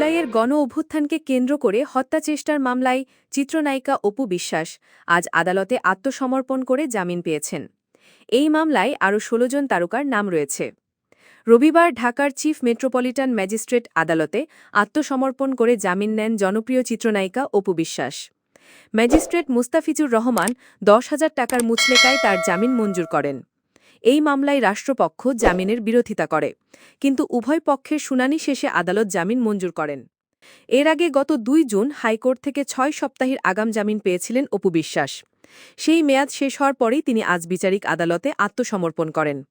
জুলাইয়ের গণ অভ্যুত্থানকে কেন্দ্র করে হত্যা চেষ্টার মামলায় চিত্রনায়িকা অপু বিশ্বাস আজ আদালতে আত্মসমর্পণ করে জামিন পেয়েছেন। এই মামলায় আরও ১৬ জন তারকার নাম রয়েছে। রবিবার ঢাকার চিফ মেট্রোপলিটন ম্যাজিস্ট্রেট আদালতে আত্মসমর্পণ করে জামিন নেন জনপ্রিয় চিত্রনায়িকা অপু বিশ্বাস। ম্যাজিস্ট্রেট মুস্তাফিজুর রহমান দশ হাজার টাকার মুচলেকায় তার জামিন মঞ্জুর করেন। এই মামলায় রাষ্ট্রপক্ষ জামিনের বিরোধিতা করে। কিন্তু উভয় পক্ষের শুনানি শেষে আদালত জামিন মঞ্জুর করেন। এর আগে গত দুই জুন হাইকোর্ট থেকে ছয় সপ্তাহের আগাম জামিন পেয়েছিলেন অপু বিশ্বাস। সেই মেয়াদ শেষ হওয়ার পরেই তিনি আজ বিচারিক আদালতে আত্মসমর্পণ করেন।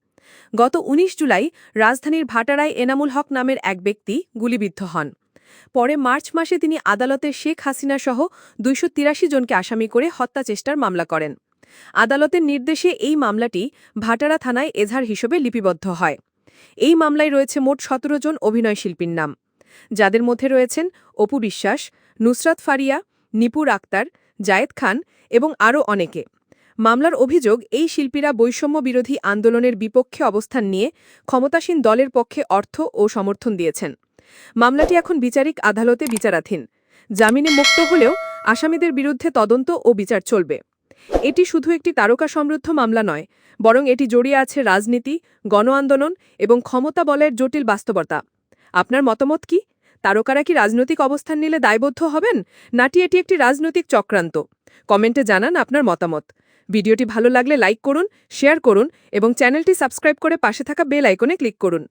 গত ১৯ জুলাই রাজধানীর ভাটারায় এনামুল হক নামের এক ব্যক্তি গুলিবিদ্ধ হন। পরে মার্চ মাসে তিনি আদালতে শেখ হাসিনা সহ দুইশ তিরাশি জনকে আসামি করে হত্যা চেষ্টার মামলা করেন। আদালতের নির্দেশে এই মামলাটি ভাটারা থানায় এজাহার হিসেবে লিপিবদ্ধ হয়। এই মামলায় রয়েছে মোট সতেরো জন অভিনয়শিল্পীর নাম। যাদের মধ্যে রয়েছেন অপু বিশ্বাস, নুসরাত ফারিয়া, নিপুর আক্তার, জায়েদ খান এবং আরও অনেকে। মামলার অভিযোগ, এই শিল্পীরা বৈষম্য বিরোধী আন্দোলনের বিপক্ষে অবস্থান নিয়ে ক্ষমতাসীন দলের পক্ষে অর্থ ও সমর্থন দিয়েছেন। মামলাটি এখন বিচারিক আদালতে বিচারাধীন। জামিনে মুক্ত হলেও আসামিদের বিরুদ্ধে তদন্ত ও বিচার চলবে। এটি শুধু একটি তারকা সমৃদ্ধ মামলা নয়, বরং এটি জড়িয়ে আছে রাজনীতি গণ আন্দোলন এবং ক্ষমতা বলের জটিল বাস্তবতা। আপনার মতামত কি? তারকারা কি রাজনৈতিক অবস্থান নিলে দায়বদ্ধ হবেন নাটি এটি একটি রাজনৈতিক চক্রান্ত? কমেন্টে জানান আপনার মতামত। ভিডিওটি ভালো লাগলে লাইক করুন, শেয়ার করুন এবং চ্যানেলটি সাবস্ক্রাইব করে পাশে থাকা বেল আইকনে ক্লিক করুন।